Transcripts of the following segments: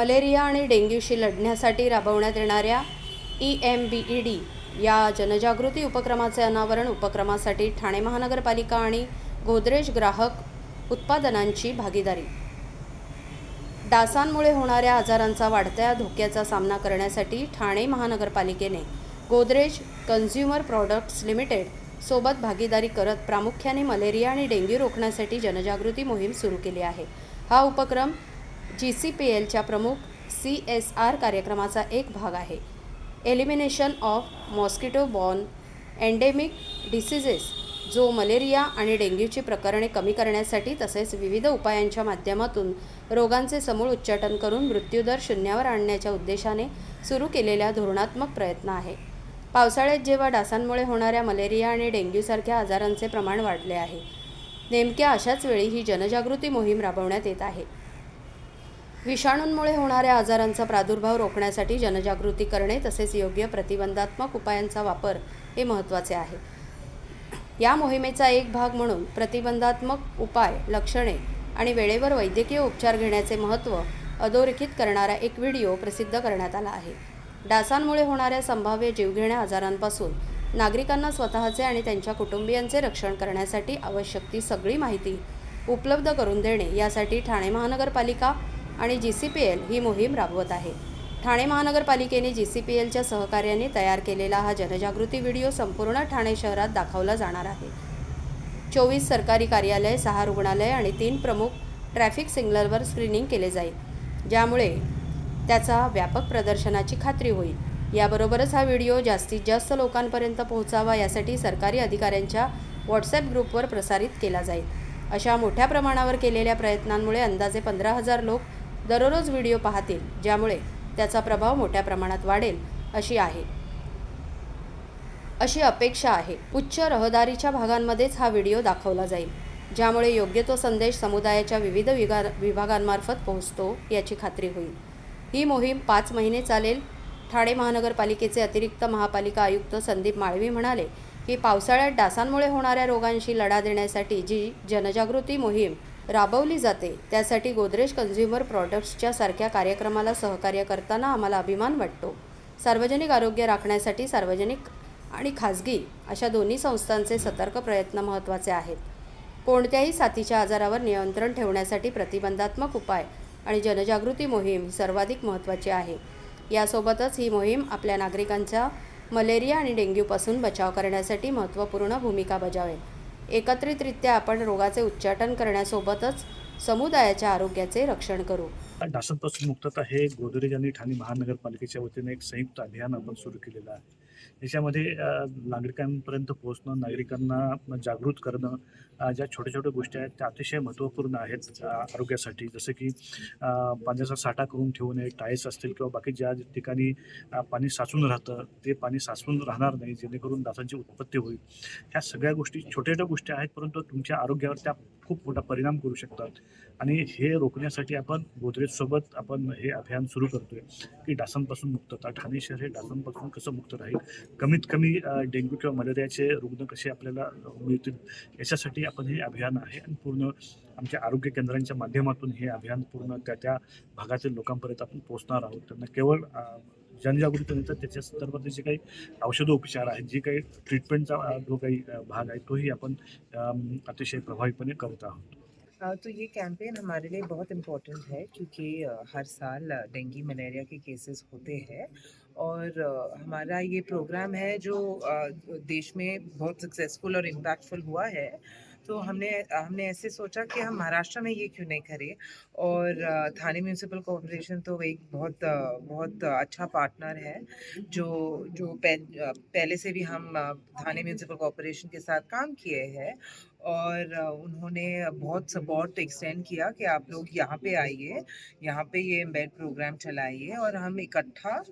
Malaria आणि डेंग्यूशी लढण्यासाठी राबवण्यात येणाऱ्या E M B E D या जनजागृती उपक्रमाचे अनावरण उपक्रमासाठी ठाणे महानगरपालिका आणि गोदरेज ग्राहक उत्पादनांची भागीदारी. डासांमुळे होणाऱ्या आजारांचा वाढत्या धोक्याचा सामना करण्यासाठी ठाणे महानगरपालिकेने गोदरेज कन्झ्युमर प्रॉडक्ट्स लिमिटेड सोबत भागीदारी करत प्रामुख्याने मलेरिया आणि डेंग्यू रोखण्यासाठी जनजागृती मोहीम सुरू केली आहे. हा उपक्रम जी सी पी एलच्या प्रमुख सी एस आर कार्यक्रमाचा एक भाग आहे. Elimination of mosquito borne endemic diseases जो मलेरिया आणि डेंग्यूची प्रकरणे कमी करण्यासाठी तसेच विविध उपायांच्या माध्यमातून रोगांचे समूळ उच्चाटन करून मृत्यूदर शून्यावर आणण्याच्या उद्देशाने सुरू केलेल्या धोरणात्मक प्रयत्न आहे. पावसाळ्यात जेव्हा डासांमुळे होणाऱ्या मलेरिया आणि डेंग्यूसारख्या आजारांचे प्रमाण वाढले आहे नेमक्या अशाच वेळी ही जनजागृती मोहीम राबवण्यात येत आहे. विषाणूंमुळे होणाऱ्या आजारांचा प्रादुर्भाव रोखण्यासाठी जनजागृती करणे तसेच योग्य प्रतिबंधात्मक उपायांचा वापर हे महत्त्वाचे आहे. या मोहिमेचा एक भाग म्हणून प्रतिबंधात्मक उपाय लक्षणे आणि वेळेवर वैद्यकीय उपचार घेण्याचे महत्त्व अधोरेखित करणारा एक व्हिडिओ प्रसिद्ध करण्यात आला आहे. डासांमुळे होणाऱ्या संभाव्य जीवघेण्या आजारांपासून नागरिकांना स्वतःचे आणि त्यांच्या कुटुंबियांचे रक्षण करण्यासाठी आवश्यक ती सगळी माहिती उपलब्ध करून देणे यासाठी ठाणे महानगरपालिका आणि जी सी पी एल ही मोहीम राबवत आहे. ठाणे महानगरपालिकेने जी सी पी एलच्या सहकार्याने तयार केलेला हा जनजागृती व्हिडिओ संपूर्ण ठाणे शहरात दाखवला जाणार आहे. चोवीस सरकारी कार्यालय सहा रुग्णालय आणि तीन प्रमुख ट्रॅफिक सिग्नलवर स्क्रीनिंग केले जाईल. ज्यामुळे त्याचा व्यापक प्रदर्शनाची खात्री होईल. याबरोबरच हा व्हिडिओ जास्तीत जास्त लोकांपर्यंत पोहोचावा यासाठी सरकारी अधिकाऱ्यांच्या व्हॉट्सॲप ग्रुपवर प्रसारित केला जाईल. अशा मोठ्या प्रमाणावर केलेल्या प्रयत्नांमुळे अंदाजे पंधरा हजार लोक दररोज व्हिडिओ पाहतील ज्यामुळे त्याचा प्रभाव मोठ्या प्रमाणात वाढेल अशी आहे. अशी अपेक्षा आहे. उच्च रहदारीच्या भागांमध्येच हा व्हिडिओ दाखवला जाईल ज्यामुळे योग्य तो संदेश समुदायाच्या विविध विगा विभागांमार्फत पोहोचतो याची खात्री होईल. ही मोहीम पाच महिने चालेल. ठाणे महानगरपालिकेचे अतिरिक्त महापालिका आयुक्त संदीप माळवी म्हणाले की पावसाळ्यात डासांमुळे होणाऱ्या रोगांशी लढा देण्यासाठी जी जनजागृती मोहीम राबवली जाते. त्यासाठी गोदरेज कन्झ्युमर प्रॉडक्ट्सच्या सारख्या कार्यक्रमाला सहकार्य करताना आम्हाला अभिमान वाटतो. सार्वजनिक आरोग्य राखण्यासाठी सार्वजनिक आणि खाजगी अशा दोन्ही संस्थांचे सतर्क प्रयत्न महत्त्वाचे आहेत. कोणत्याही साथीच्या आजारावर नियंत्रण ठेवण्यासाठी प्रतिबंधात्मक उपाय आणि जनजागृती मोहीम सर्वाधिक महत्त्वाची आहे. यासोबतच ही मोहीम आपल्या नागरिकांचा मलेरिया आणि डेंग्यूपासून बचाव करण्यासाठी महत्त्वपूर्ण भूमिका बजावेल. एकत्रितरित्या आपण रोगाचे उच्चाटन करण्यासोबतच समुदायाच्या आरोग्याचे रक्षण करू. डासांपासून मुक्तता हे गोदरेज आणि ठाणे महानगरपालिकेच्या वतीने एक संयुक्त अभियान आपण सुरू केलेलं आहे. याच्यामध्ये नागरिकांपर्यंत पोहोचणं नागरिकांना जागृत करणं ज्या छोट्या छोट्या गोष्टी आहेत त्या अतिशय महत्त्वपूर्ण आहेत आरोग्यासाठी. जसं की पाण्याचा साठा करून ठेवू नये टाईल्स असतील किंवा बाकी ज्या ठिकाणी पाणी साचून राहतं ते पाणी साचून राहणार नाही जेणेकरून डासांची उत्पत्ती होईल. ह्या सगळ्या गोष्टी छोट्या छोट्या गोष्टी आहेत परंतु तुमच्या आरोग्यावर त्या खूप मोठा परिणाम करू शकतात. आणि हे रोखण्यासाठी आपण गोदरेजसोबत आपण हे अभियान सुरू करतोय की डासांपासून मुक्तता ठाणे शहर हे डासांपासून कसं मुक्त राहील? कमीत कमी डेंग्यू किंवा मलेरियाचे रुग्ण कसे आपल्याला मिळतील? याच्यासाठी आपण हे अभियान आहे आणि पूर्ण आमच्या आरोग्य केंद्रांच्या माध्यमातून हे अभियान पूर्ण त्या त्या भागातील लोकांपर्यंत आपण पोहोचणार आहोत. त्यांना केवळ जनजागृती नाही त्याच्या संदर्भातले जे काही औषधोपचार आहेत, जे काही ट्रीटमेंटचा जो काही भाग आहे, तोही आपण अतिशय प्रभावीपणे करत आहोत. तो ये कैंपेन हमारे लिए बहुत इम्पोर्टेंट है क्योंकि हर साल डेंगू मलेरिया के केसेस होते हैं और हमारा ये प्रोग्राम है जो देश में बहुत सक्सेसफुल और इम्पैक्टफुल हुआ है। तो हमने हमने ऐसे सोचा कि हम महाराष्ट्र में ये क्यों नहीं करें? और थाने म्यूनसिपल कॉरपोरेशन तो एक बहुत बहुत अच्छा पार्टनर है, जो जो पह- पहले से भी हम थाने म्यूनसिपल कॉरपोरेशन के साथ काम किए हैं। और उन्होंने बहुत सपोर्ट एक्सटेंड किया कि आप लोग यहाँ पे आइए, यहाँ पे ये एम्बेड प्रोग्राम चलाइए और हम इकट्ठा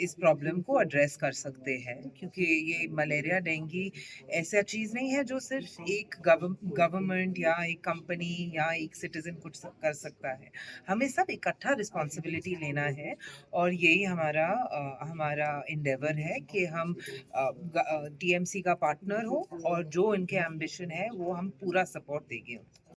इस प्रॉब्लम को एड्रेस कर सकते हैं। क्योंकि ये मलेरिया, डेंगू ऐसा चीज़ नहीं है जो सिर्फ़ एक गवर्नमेंट या एक कंपनी या एक सिटीजन कुछ कर सकता है। हमें सब इकट्ठा रिस्पॉन्सिबिलिटी लेना है और यही हमारा हमारा इंडेवर है कि हम टीएमसी का पार्टनर हो और जो इनके एम्बिशन है वो हम पूरा सपोर्ट देंगे